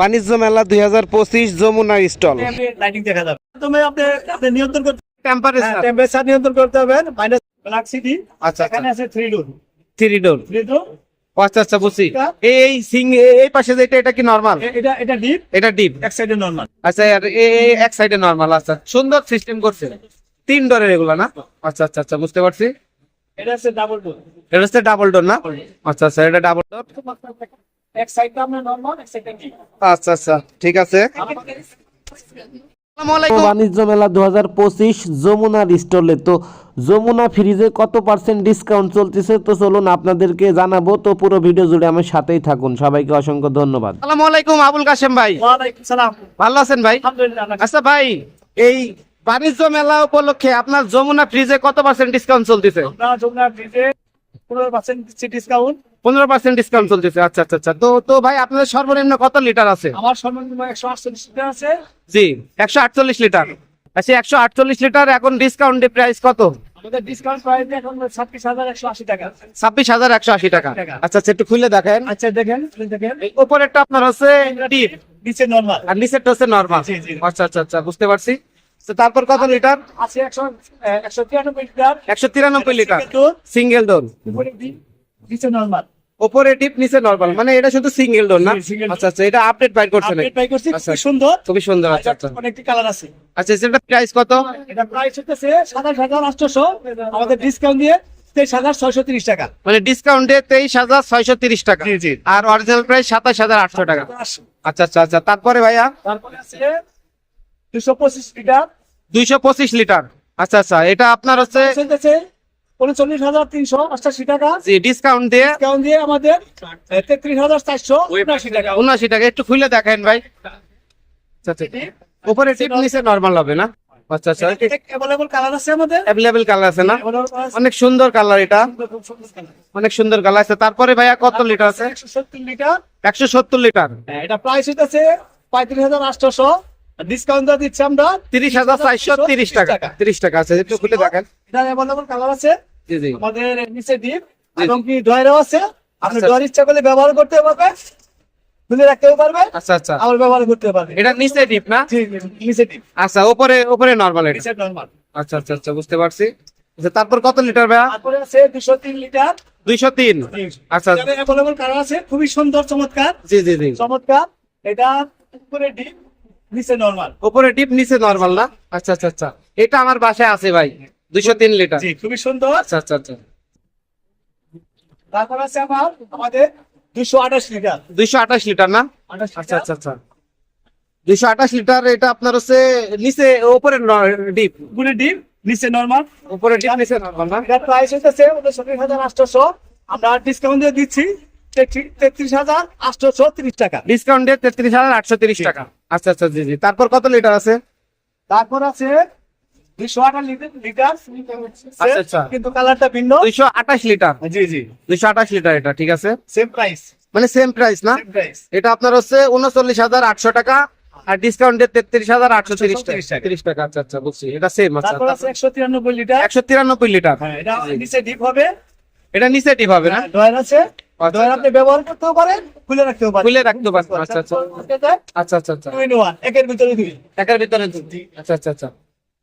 বাণিজ্য মেলা দুই হাজার পঁচিশ যমুনা স্টল। লাইটিং দেখা যাবে। প্রথমে আপনি আপনি নিয়ন্ত্রণ করতে টেম্পারেচার টেম্পারেচার নিয়ন্ত্রণ করতে হবে। মাইনাস ব্ল্যাক সিটি আচ্ছা এখানে আছে three door three door three door আচ্ছা আচ্ছা বুঝছি। এই সিং এই পাশে যেটা এটা কি নর্মাল এটা এটা ডিপ এটা ডিপ এক সাইডে নরমাল আচ্ছা আর এক সাইডে নর্মাল আচ্ছা। সুন্দর সিস্টেম করছে। তিন ডোরের এগুলা না? আচ্ছা আচ্ছা আচ্ছা বুঝতে পারছি। এটা আছে ডাবল ডোর এটা হচ্ছে ডাবল ডোর না? আচ্ছা আচ্ছা এটা ডাবল ডোর এক সাইডটা আপনার নরমাল এক সাইডটা ডিপ আচ্ছা আচ্ছা ঠিক আছে। বাণিজ্য মেলা দু হাজার স্টলে। তো যমুনা ফ্রিজে কত পার্সেন্ট ডিসকাউন্ট চলতেছে? তো চলুন আপনাদেরকে জানাব। তো পুরো ভিডিও জুড়ে আমার সাথেই থাকুন। সবাইকে অসংখ্য ধন্যবাদ। আসসালামু আলাইকুম আবুল কাশেম ভাই। সালাম। ভালো আছেন ভাই? আচ্ছা ভাই এই বাণিজ্য মেলা উপলক্ষে আপনার যমুনা ফ্রিজে কত পার্সেন্ট ডিসকাউন্ট চলতেছে? যমুনা পনেরো পার্সেন্ট ডিসকাউন্ট পনেরো পার্সেন্ট ডিসকাউন্ট চলতেছে। আচ্ছা আচ্ছা আচ্ছা। তো তো ভাই আপনাদের সর্বনিম্ন কত লিটার আছে? আমার সর্বনিম্ন একশো আটচল্লিশ লিটার আছে। জি একশো আটচল্লিশ লিটার আচ্ছা একশো আটচল্লিশ লিটার এখন ডিসকাউন্ট প্রাইস কত? আমাদের ডিসকাউন্ট প্রাইস এখন ছাব্বিশ হাজার একশো আশি টাকা। ছাব্বিশ হাজার একশো আশি টাকা। টাকা। আচ্ছা আচ্ছা একটু খুলে দেখেন। আচ্ছা দেখেন দেখেন। আপনার হচ্ছে ডিপ নিচে নর্মাল আর নিচেরটা হচ্ছে নর্মাল। আচ্ছা আচ্ছা আচ্ছা বুঝতে পারছি। তো তারপর কত লিটার আছে একশো তিরানব্বই লিটার একশো তিরানব্বই লিটার সিঙ্গেল নিচে নর্মাল ডিপ নিচে নর্মাল মানে এটা শুধু সিঙ্গেল ডোর না। আচ্ছা আচ্ছা এটা আপডেট বাই করছি আচ্ছা। খুব সুন্দর। খুবই সুন্দর আচ্ছা আচ্ছা অনেকটি কালার আছে। আচ্ছা সেটা প্রাইস কত? এটা প্রাইস হচ্ছে আমাদের ডিসকাউন্ট দিয়ে তেইশ ছয়শো তিরিশ টাকা। মানে ডিসকাউন্টে তেইশ হাজার ছয়শো তিরিশ টাকা। জি। আর অরিজিনাল প্রাইস সাতাশ হাজার আটশো টাকা। আচ্ছা আচ্ছা আচ্ছা তারপরে ভাইয়া? তারপরে আছে দুশো পঁচিশ লিটার। দুইশো পঁচিশ লিটার। আচ্ছা আচ্ছা এটা আপনার হচ্ছে উনচল্লিশ হাজার তিনশো অষ্টাশি টাকা। জি ডিসকাউন্ট দিয়ে। ডিসকাউন্ট দিয়ে আমাদের তেত্রিশ হাজার চারশো উনআশি টাকা। উনআশি টাকা একটু খুলে দেখেন ভাই। আচ্ছা আচ্ছা। উপরে টিপ নিচে নর্মাল হবে না? আচ্ছা আচ্ছা। কালার আছে আমাদের। কালার আছে না? আছে। অনেক সুন্দর কালার এটা। অনেক সুন্দর কালার আছে। তারপরে ভাইয়া কত লিটার আছে? একশো সত্তর লিটার হ্যাঁ, এটা প্রাইস হাজার আটশোশো ডিসকাউন্ট দিয়ে দিচ্ছি আমরা তিরিশ হাজার চারশো তিরিশ টাকা। তিরিশ টাকা। আছে একটু খুলে দেখেন। এটা অ্যাভেলেবল কালার আছে। আমাদের নিচে ডিপ এবং কি আছে আপনি আচ্ছা। ডয়ার ইচ্ছা করলে ব্যবহার করতে পারবে খুলে রাখতেও পারবে আচ্ছা আচ্ছা। আবার ব্যবহার করতে পারবে। এটা নিচে ডিপ না? জি, নিচে ডিপ আচ্ছা উপরে উপরে নর্মাল এটা? নিচে নরমাল আচ্ছা আচ্ছা আচ্ছা বুঝতে পারছি। আচ্ছা তারপর কত লিটার ভাইয়া? তারপরে আছে দুশো তিন লিটার দুইশো তিন। আচ্ছা। অ্যাভেলেবল কালার আছে? খুবই সুন্দর চমৎকার। জি জি জি। চমৎকার। এটা উপরে ডিপ নিচে নরমাল উপরে ডিপ নিচে নর্মাল না? আচ্ছা আচ্ছা আচ্ছা। এটা আমার বাসায় আছে ভাই। দুইশো তিন লিটার। জি খুবই সুন্দর। আচ্ছা আচ্ছা আচ্ছা। তারপর আছে আমার আমাদের দুশো আঠাশ লিটার। দুইশো আঠাশ লিটার না? আচ্ছা আচ্ছা আচ্ছা। দুইশো আঠাশ লিটার এটা আপনার হচ্ছে নিচে উপরে ডিপ। উপরে ডিপ নিচে নরমাল উপরে ডিপ নিচে নর্মাল না? এটার প্রাইস হইতেছে উনচল্লিশ হাজার আটশোশো আমরা ডিসকাউন্ট দিয়ে দিচ্ছি তেত্রিশ হাজার আটশোশো তিরিশ টাকা। ডিসকাউন্ট দিয়ে তেত্রিশ হাজার আটশো তিরিশ টাকা। আচ্ছা আচ্ছা জি জি। তারপর কত লিটার আছে? তারপর আছে কিন্তু কালারটা ভিন্ন। দুইশো আঠাশ লিটার? জি জি। দুইশো আঠাশ লিটার এটা ঠিক আছে? সেম প্রাইস মানে সেম প্রাইস না? এটা আপনার হচ্ছে উনচল্লিশ হাজার আটশো টাকা আর ডিসকাউন্ট দিয়ে তেত্রিশ হাজার আটশো তিরিশ 30 টাকা। তিরিশ টাকা আচ্ছা আচ্ছা বুঝছি। এটা সেম আচ্ছা একশো তিরানব্বই লিটার। একশো তিরানব্বই লিটার। হ্যাঁ এটা নিচে ডিপ হবে। এটা নিচে টিপ হবে না? ডয়ার আছে। ডয়ার আপনি ব্যবহার করতেও পারেন খুলে রাখতেও পারেন। খুলে রাখতে পারব আচ্ছা আচ্ছা। আচ্ছা আচ্ছা আচ্ছা। একের ভিতরে দুই। একের ভিতরে দুই। আচ্ছা আচ্ছা আচ্ছা।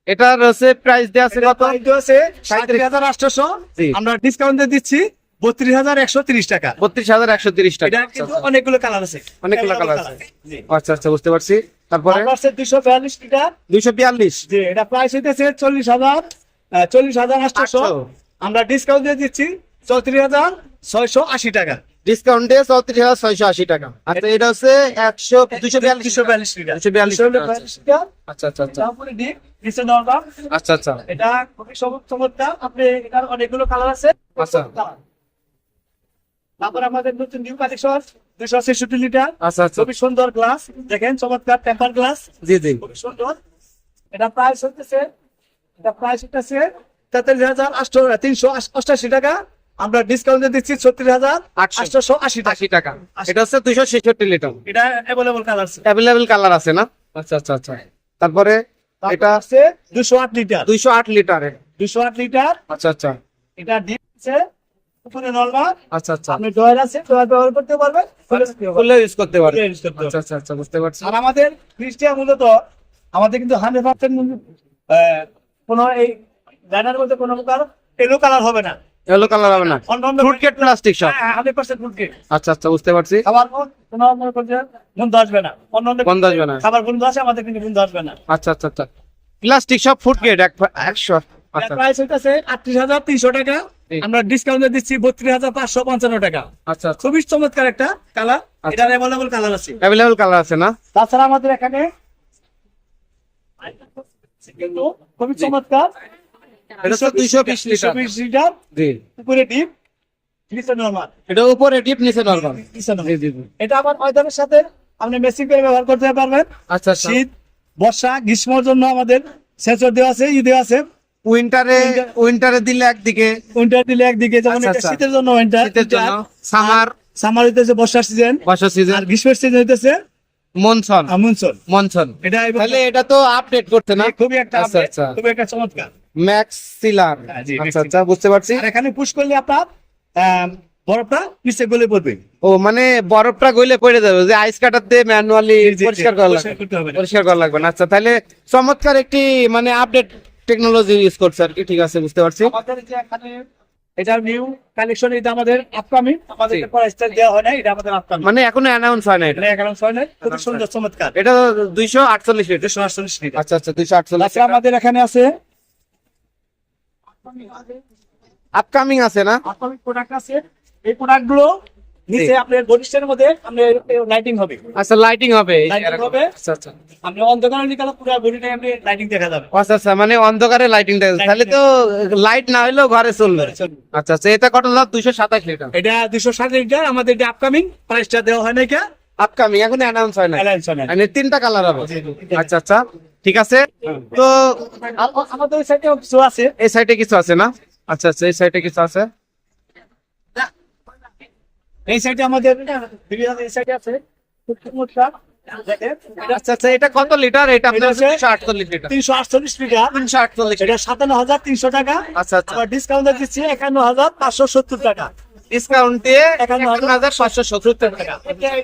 এটার হচ্ছে প্রাইস দেওয়া আছে কত? আছে সাঁত্রিশ হাজার আটশোশো জি। আমরা ডিসকাউন্ট দিয়ে দিচ্ছি বত্রিশ হাজার একশো তিরিশ টাকা। বত্রিশ হাজার একশো তিরিশ টাকা। আচ্ছা, কিন্তু আচ্ছা। অনেকগুলো কালার আছে। অনেকগুলো কালার আছে। জি আচ্ছা আচ্ছা বুঝতে পারছি। তারপরে? দুইশো বিয়াল্লিশ লিটার দুইশো বিয়াল্লিশ। জি এটা প্রাইস হইতেছে চল্লিশ হাজার চল্লিশ হাজার আটশোশো আটশো। আমরা ডিসকাউন্ট দিয়ে দিচ্ছি চৌত্রিশ হাজার ছয়শো আশি টাকা। ডিসকাউন্ট দিয়ে চৌত্রিশ হাজার ছয়শো আশি টাকা। আচ্ছা এটা হচ্ছে একশো বিয়াল্লিশ দুশো বিয়াল্লিশ দুশো বিয়াল্লিশ দুশো বিয়াল্লিশ লিটার আচ্ছা আচ্ছা আচ্ছা। ডিপ নিচে নরমাল। আচ্ছা আচ্ছা। এটা খুবই চমৎ- চমৎকার। আপনি এটার অনেকগুলো কালার আছে। আচ্ছা। তারপর আমাদের নতুন নিউ কালেকশন দুশো ছেষট্টি লিটার। আচ্ছা আচ্ছা। খুবই সুন্দর গ্লাস দেখেন চমৎকার টেম্পার গ্লাস জি জি। খুবই সুন্দর। এটা প্রাইস হচ্ছে এটা প্রাইস হচ্ছে তেতাল্লিশ হাজার আটশো তিনশো অষ্টাশি টাকা। আমরা ডিসকাউন্ট দিচ্ছি ছত্রিশ হাজার আটশো। আশি টাকা। টাকা। এটা হচ্ছে দুইশো ছেষট্টি লিটার। এটা অ্যাভেলেবল কালার অ্যাভেলেবেল কালার আছে না? আচ্ছা আচ্ছা আচ্ছা। তারপরে এটা আছে দুশো আট লিটার। দুইশো আট লিটার। দুশো আট লিটার। আচ্ছা আচ্ছা। এটা ডিপ আছে উপরে নর্মাল আচ্ছা আচ্ছা। আপনি ডয়ার আছে ডয়ার ব্যবহার করতে পারবেন। খুললে ইউজ করতে পারবেন। আচ্ছা আচ্ছা আচ্ছা বুঝতে পারছি। আর আমাদের ফ্রিজটা মূলত আমাদের কিন্তু হান্ড্রেড পার্সেন্ট কোনো এই ব্যানার মধ্যে কোনো প্রকার এলো কালার হবে না। ইয়েলো কালার হবে না। ফ্রুটকেট প্লাস্টিক সব আচ্ছা আচ্ছা বুঝতে পারছি। খাবার আসবে না। আসবে না। খাবার আসে আমাদের কিন্তু বন্ধ আসবে না। আচ্ছা আচ্ছা আচ্ছা। প্লাস্টিক সব ফুটকেট এক একশো। আচ্ছা প্রাইস হইতেছে আটত্রিশ হাজার তিনশো টাকা। আমরা ডিসকাউন্ট দিচ্ছি বত্রিশ হাজার পাঁচশো পঞ্চান্ন টাকা। আচ্ছা আচ্ছা। খুবই চমৎকার একটা কালার আচ্ছা। অ্যাভেলেবল কালার আছে। অ্যাভেলেবল কালার আছে না? তাছাড়া আমাদের এখানে খুবই চমৎকার। এটা তো 220 লিটার। 220 লিটার জি। উপরে ডিপ নিচে নরমাল এটা উপরে ডিপ নিচে নরমাল নিচে normal। জি জি জি। এটা আবার ময়দানের সাথে আপনি মেশিন করে ব্যবহার করতে পারবেন। আচ্ছা আচ্ছা। শীত বর্ষা গ্রীষ্মের জন্য আমাদের সেন্সর দেওয়া আছে ই দেওয়া আছে। উইন্টারে উইন্টারে দিলে একদিকে উইন্টার দিলে একদিকে যেমন আচ্ছা, এটা আচ্ছা। শীতের জন্য উইন্টার শীতের জন্য। সামার সামার হইতেছে বর্ষার সিজন বর্ষা সিজন আর গ্রীষ্মের সিজন হইতেছে মনসন। আমুনসন। মনসন। এটা তাহলে এটা তো আপডেট করতে না? খুবই একটা আচ্ছা, আচ্ছা। খুবই একটা চমৎকার। ম্যাক্স সিলার হ্যাঁ, আচ্ছা আচ্ছা বুঝতে পারছি। আর এখানে পুশ করলে আপনার বরফটা নিচে গলে পড়বে। ও মানে বরফটা গলে পড়ে যাবে। যে আইস কাটার দিয়ে ম্যানুয়ালি পরিষ্কার করা লাগবে। না। পরিষ্কার করা লাগবে আচ্ছা তাহলে চমৎকার একটি মানে আপডেট টেকনোলজি ইউজ করছে আর কি। ঠিক আছে বুঝতে পারছি। আমাদের যে এখানে এটা নিউ কালেকশন এটা আমাদের আপকামিং আমাদের জি। প্রাইসটা দেওয়া হয় না এটা আমাদের আপকামিং মানে এখনও অ্যানাউন্স হয় না এটা। এটা এখানে ছয় খুব সুন্দর চমৎকার। এটা দুইশো আটচল্লিশ লিটার। আচ্ছা আচ্ছা দুইশো আটচল্লিশ তাছাড়া আমাদের এখানে আছে আপকামিং আছে না? আপকামিং প্রোডাক্ট আছে। এই প্রোডাক্টগুলো নিচে আপনার বরিষ্ঠের মধ্যে আপনার লাইটিং হবে। আচ্ছা লাইটিং হবে। হবে। আচ্ছা আচ্ছা। আপনি অন্ধকারে নিকালে পুরো বডিতে আপনি লাইটিং দেখা যাবে। আচ্ছা আচ্ছা মানে অন্ধকারে লাইটিং দেখা যাচ্ছে। তাহলে তো লাইট না হইলেও ঘরে চলবে। আচ্ছা আচ্ছা এটা কত দুইশো সাতাশ লিটার। এটা দুশো ষাট লিটার। আমাদের এটা আপকামিং প্রাইসটা দেওয়া হয় না কে আপকামিং এখন অ্যানাউন্স হয় না হয়। মানে তিনটা কালার হবে। আচ্ছা আচ্ছা ঠিক আছে। তো আমাদের ওই সাইডে কিছু আছে। এই সাইডে কিছু আছে না? আচ্ছা আচ্ছা এই সাইডে কিছু আছে? এই সাইডে আমাদের এই সাইডে আছে। আচ্ছা আচ্ছা এটা কত লিটার? এটা আপনার তিনশো আটচল্লিশ লিটার। তিনশো আটচল্লিশ লিটার। তিনশো আটচল্লিশ এটা সাতান্ন হাজার তিনশো টাকা। আচ্ছা আচ্ছা। ডিসকাউন্ট দিচ্ছি একান্ন হাজার পাঁচশো সত্তর টাকা। ডিসকাউন্ট দিয়ে একান্ন হাজার পাঁচশো সত্তর টাকা।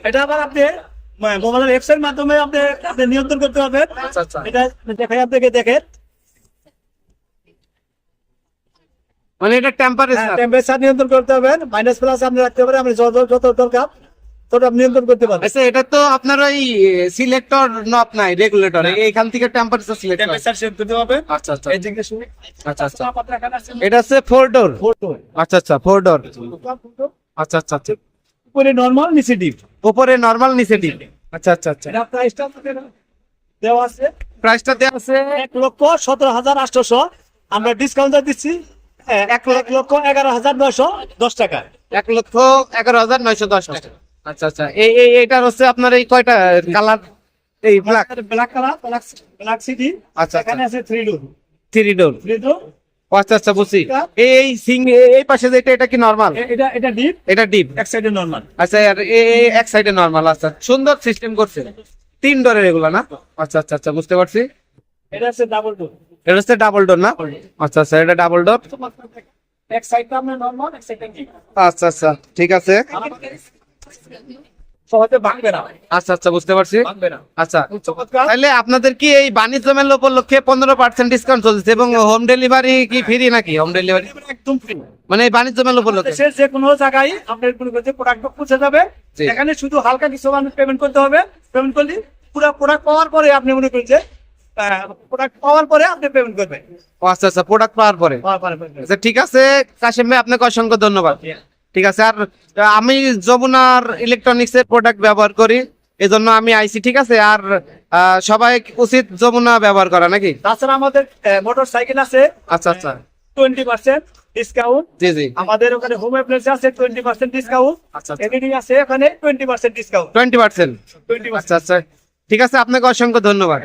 এটা আবার আপনি ম- মোবাইলের অ্যাপসের মাধ্যমে আপনি আপনি নিয়ন্ত্রণ করতে পারবেন। আচ্ছা আচ্ছা। এটা দেখাই আপনাকে দেখেন। মানে এটা টেম্পারেচার টেম্পারেচার নিয়ন্ত্রণ করতে হবে মাইনাস প্লাস আপনি রাখতে পারেন। আপনি যত যত দরকার। নিয়ন্ত্রণ করতে আচ্ছা এটা তো আপনার ওই সিলেক্টর নাই রেগুলেটর এইখান থেকে টেম্পারেচার সিলেক্ট টেম্পারেচার সেট করতে পারবেন আচ্ছা আচ্ছা। এই দিকে শুনে আচ্ছা আচ্ছা। আমাদের আছে এটা হচ্ছে ফোর ডোর আচ্ছা আচ্ছা ফোর ডোর আচ্ছা আচ্ছা আচ্ছা উপরে নরমাল নিচে ডিপ উপরে নরমাল নিচে ডিপ আচ্ছা আচ্ছা আচ্ছা। এটা প্রাইসটা দেওয়া আছে। প্রাইসটা দেওয়া আছে এক লক্ষ সতেরো হাজার আটশোশো আমরা ডিসকাউন্ট দিচ্ছি। এক লক্ষ এগারো হাজার নয়শো দশ টাকা। এক লক্ষ এগারো হাজার নয়শো দশ টাকা। আচ্ছা আচ্ছা। এই এই এইটার হচ্ছে আপনার এই কয়টা কালার এই black black colour black black city আচ্ছা, এখানে আছে three door three door three door আচ্ছা আচ্ছা বুঝছি। এই এই সিং এই পাশে যেটা এটা কি নরমাল এটা এটা ডিপ এটা ডিপ এক সাইডে নরমাল আচ্ছা আর এই এক সাইডে নরমাল আচ্ছা। সুন্দর সিস্টেম করছে। তিন ডোরের এগুলা না? আচ্ছা আচ্ছা আচ্ছা বুঝতে পারছি। এটা আছে ডাবল ডোর এটা হচ্ছে ডাবল ডোর না? আচ্ছা আচ্ছা এটা ডাবল ডোর এক সাইডটা আপনার নরমাল এক সাইডটা ডিপ আচ্ছা আচ্ছা ঠিক আছে। সহজে ভাঙবে না। আচ্ছা আচ্ছা বুঝতে পারছি। ভাঙবে না। আচ্ছা। তাহলে আপনাদের কি এই বাণিজ্য মেলা উপলক্ষে পনেরো পার্সেন্ট ডিসকাউন্ট চলছে এবং হোম ডেলিভারি কি ফ্রি নাকি? হোম ডেলিভারি একদম ফ্রি মানে এই বাণিজ্য মেলা উপলক্ষে? দেশের যে কোনো জায়গায় আপনার কোনো কাছে প্রোডাক্ট পৌঁছে যাবে। এখানে শুধু হালকা কিছু পেমেন্ট করতে হবে। পেমেন্ট করলে পুরো প্রোডাক্ট পাওয়ার পরে আপনি মনে করেন যে প্রোডাক্ট পাওয়ার পরে আপনি পেমেন্ট করবেন। আচ্ছা আচ্ছা প্রোডাক্ট পাওয়ার পরে। আচ্ছা ঠিক আছে কাশিম ভাই আপনাকে অসংখ্য ধন্যবাদ। ঠিক আছে? আর আহ, আমি যমুনার ইলেকট্রনিক্স এর প্রোডাক্ট ব্যবহার করি এজন্য আমি আইছি ঠিক আছে? আর আহ, সবাই উচিত যমুনা ব্যবহার করা নাকি? তাছাড়া আমাদের মোটর সাইকেল আছে। আচ্ছা আচ্ছা। টোয়েন্টি পার্সেন্ট ডিসকাউন্ট জি জি। আমাদের ওখানে হোম অ্যাপ্লায়েন্স আছে টোয়েন্টি পার্সেন্ট ডিসকাউন্ট আচ্ছা আছে ওখানে twenty percent discount twenty percent twenty আচ্ছা আচ্ছা। ঠিক আছে আপনাকে অসংখ্য ধন্যবাদ।